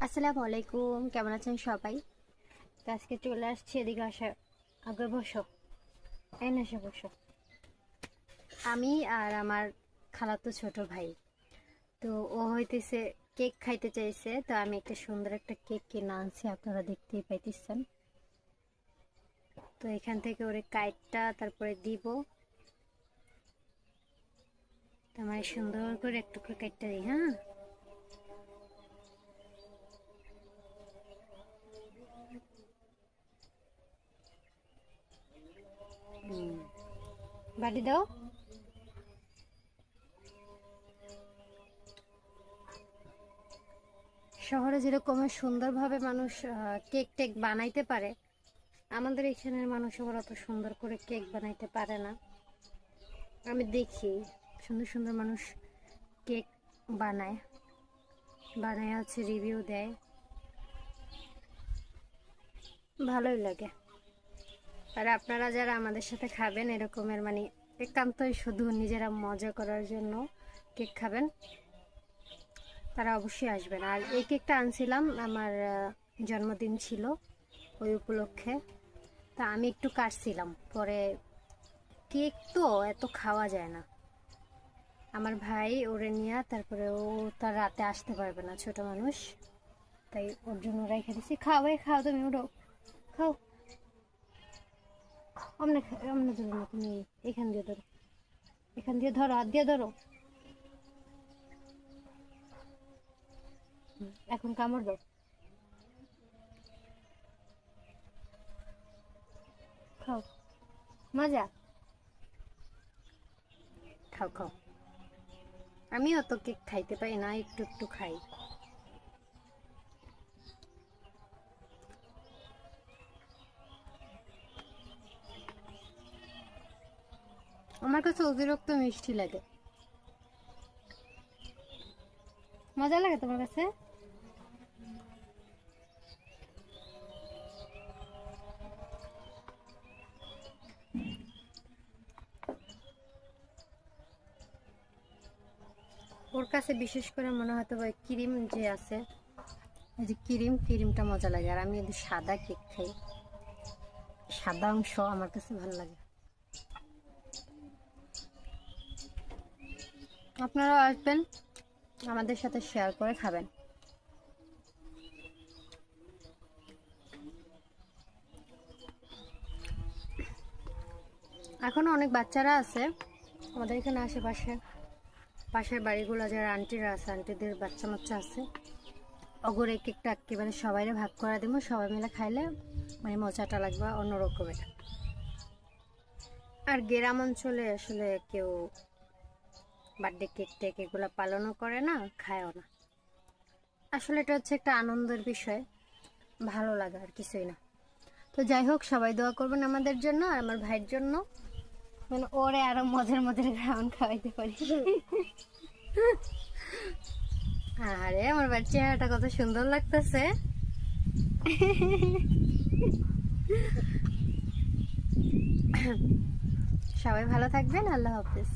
আসসালামু আলাইকুম কেমন আছেন সবাই? তো আজকে চলে আসছি এদিকে আসা আগে বসো। এই না এসে বসো। আমি আর আমার খালাতো ছোট ভাই। তো ও হইতেছে কেক খাইতে চাইছে তো আমি একটা সুন্দর একটা কেক কিনে আনছি আপনারা দেখতেই পাইতেছেন। তো এখান থেকে ওরে কাইটটা তারপরে দিব। তো আমার সুন্দর করে একটু করে কাইটটা দিই হ্যাঁ? বাটি দাও। শহরে যেরকম সুন্দরভাবে মানুষ কেক টেক বানাইতে পারে, আমাদের এখানের মানুষ আবার অত সুন্দর করে কেক বানাইতে পারে না। আমি দেখি সুন্দর সুন্দর মানুষ কেক বানায় বানায় হচ্ছে রিভিউ দেয়। ভালোই লাগে। আর আপনারা যারা আমাদের সাথে খাবেন এরকমের মানে একান্তই শুধু নিজেরা মজা করার জন্য কেক খাবেন, তারা অবশ্যই আসবেন। আর এই কেকটা আনছিলাম, আমার জন্মদিন ছিল ওই উপলক্ষে। তা আমি একটু কাটছিলাম, পরে কেক তো এত খাওয়া যায় না। আমার ভাই ওরে নিয়ে, তারপরে ও তার রাতে আসতে পারবে না, ছোট মানুষ। তাই ওর জন্য রেখে দিছি খাওয়াই খাও তুমি, ওঠো। খাও। অমনে অমনে ধরো না তুমি এখান দিয়ে ধরো। এখান দিয়ে ধরো হাত দিয়ে ধরো। এখন কামড় দাও। খাও। মজা? খাও খাও। আমি অত কেক খাইতে পারি না, একটু একটু খাই। আমার কাছে অতিরিক্ত মিষ্টি লাগে। মজা লাগে তোমার কাছে? ওর কাছে বিশেষ করে মনে হয়তো বা ক্রিম যে আছে, এই যে ক্রিম, ক্রিমটা মজা লাগে। আর আমি সাদা কেক খাই, সাদা অংশ আমার কাছে ভালো লাগে। আপনারাও আসবেন, আমাদের সাথে শেয়ার করে খাবেন। এখনও অনেক বাচ্চারা আছে, আমাদের এখানে আশেপাশে, পাশের বাড়িগুলো যারা আন্টিরা আছে আন্টিদের বাচ্চা মাচ্চা আছে অগর এক একটা একেবারে সবাইরে ভাগ করা দেবো, সবাই মিলে খাইলে মানে মজাটা লাগবে অন্যরকমের আর গ্রাম অঞ্চলে আসলে কেউ বার্থডে কেক টেক এগুলো পালনও করে না, খায়ও না। আসলে এটা হচ্ছে একটা আনন্দের বিষয়, ভালো লাগা আর কিছুই না। তো যাই হোক, সবাই দোয়া করবেন আমাদের জন্য আর আমার ভাইয়ের জন্য। মানে ওরে আরও মজার মজার গ্রাউন খাওয়াইতে পারি। আরে, আমার বাচ্চা চেহারাটা কত সুন্দর লাগতেছে। সবাই ভালো থাকবেন, আল্লাহ হাফিজ।